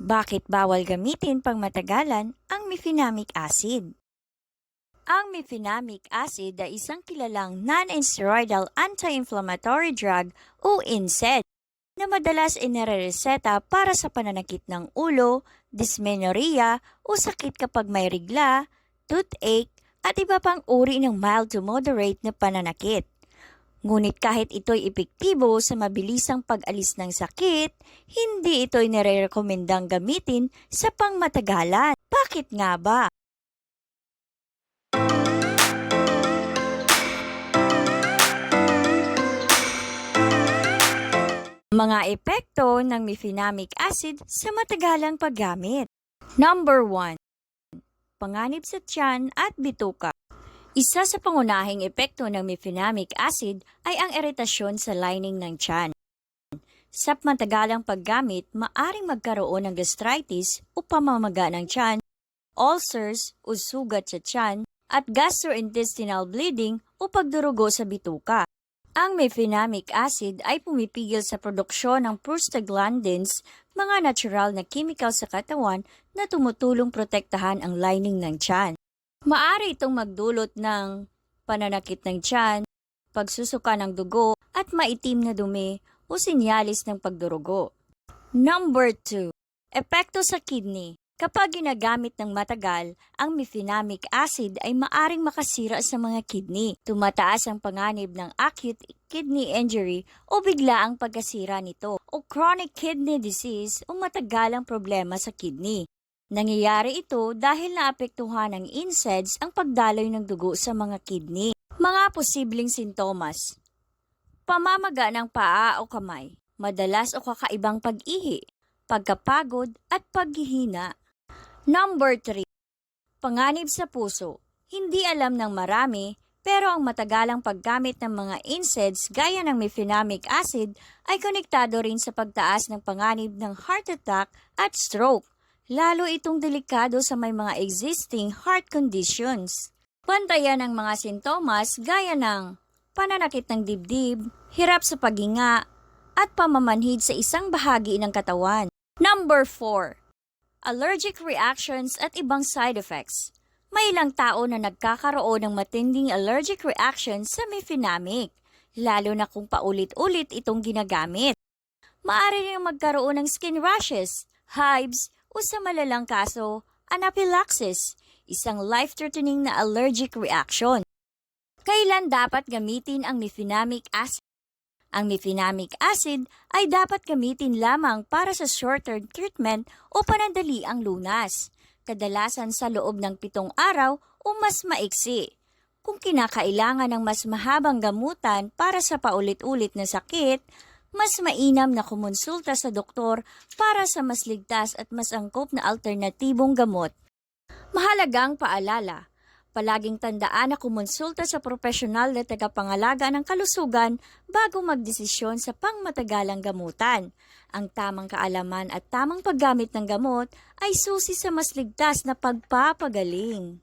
Bakit bawal gamitin pang matagalan ang mefenamic acid? Ang mefenamic acid ay isang kilalang non-steroidal anti-inflammatory drug o NSAID na madalas inirereseta para sa pananakit ng ulo, dysmenorrhea o sakit kapag may rigla, toothache at iba pang uri ng mild to moderate na pananakit. Ngunit kahit ito'y epektibo sa mabilisang pag-alis ng sakit, hindi ito inirekomendang gamitin sa pangmatagalan. Bakit nga ba? Mga epekto ng mefenamic acid sa matagalang paggamit. Number 1. Panganib sa tiyan at bituka. Isa sa pangunahing epekto ng mefenamic acid ay ang iritasyon sa lining ng tiyan. Sa matagalang paggamit, maaring magkaroon ng gastritis o pamamaga ng tiyan, ulcers o sugat sa tiyan, at gastrointestinal bleeding o pagdurugo sa bituka. Ang mefenamic acid ay pumipigil sa produksyon ng prostaglandins, mga natural na chemical sa katawan na tumutulong protektahan ang lining ng tiyan. Maari itong magdulot ng pananakit ng tiyan, pagsusuka ng dugo at maitim na dumi o sinyalis ng pagdurugo. Number 2. Epekto sa kidney. Kapag ginagamit ng matagal, ang mefenamic acid ay maaring makasira sa mga kidney. Tumataas ang panganib ng acute kidney injury o bigla ang pagkasira nito o chronic kidney disease o matagalang problema sa kidney. Nangyayari ito dahil naapektuhan ng NSAIDs ang pagdaloy ng dugo sa mga kidney. Mga posibleng sintomas. Pamamaga ng paa o kamay, madalas o kakaibang pag-ihi, pagkapagod at paghihina. Number 3. Panganib sa puso. Hindi alam ng marami pero ang matagalang paggamit ng mga NSAIDs gaya ng mefenamic acid ay konektado rin sa pagtaas ng panganib ng heart attack at stroke. Lalo itong delikado sa may mga existing heart conditions. Pantayan ng mga sintomas gaya ng pananakit ng dibdib, hirap sa paghinga, at pamamanhid sa isang bahagi ng katawan. Number 4. Allergic reactions at ibang side effects. May ilang tao na nagkakaroon ng matinding allergic reaction sa mefenamic, lalo na kung paulit-ulit itong ginagamit. Maaari rin magkaroon ng skin rashes, hives, o sa malalang kaso, anaphylaxis, isang life-threatening na allergic reaction. Kailan dapat gamitin ang mefenamic acid? Ang mefenamic acid ay dapat gamitin lamang para sa short-term treatment o panandali ang lunas, kadalasan sa loob ng pitong araw o mas maiksi. Kung kinakailangan ng mas mahabang gamutan para sa paulit-ulit na sakit, mas mainam na kumonsulta sa doktor para sa mas ligtas at mas angkop na alternatibong gamot. Mahalagang paalala, palaging tandaan na kumonsulta sa profesional na tagapangalaga ng kalusugan bago magdesisyon sa pangmatagalang gamutan. Ang tamang kaalaman at tamang paggamit ng gamot ay susi sa mas ligtas na pagpapagaling.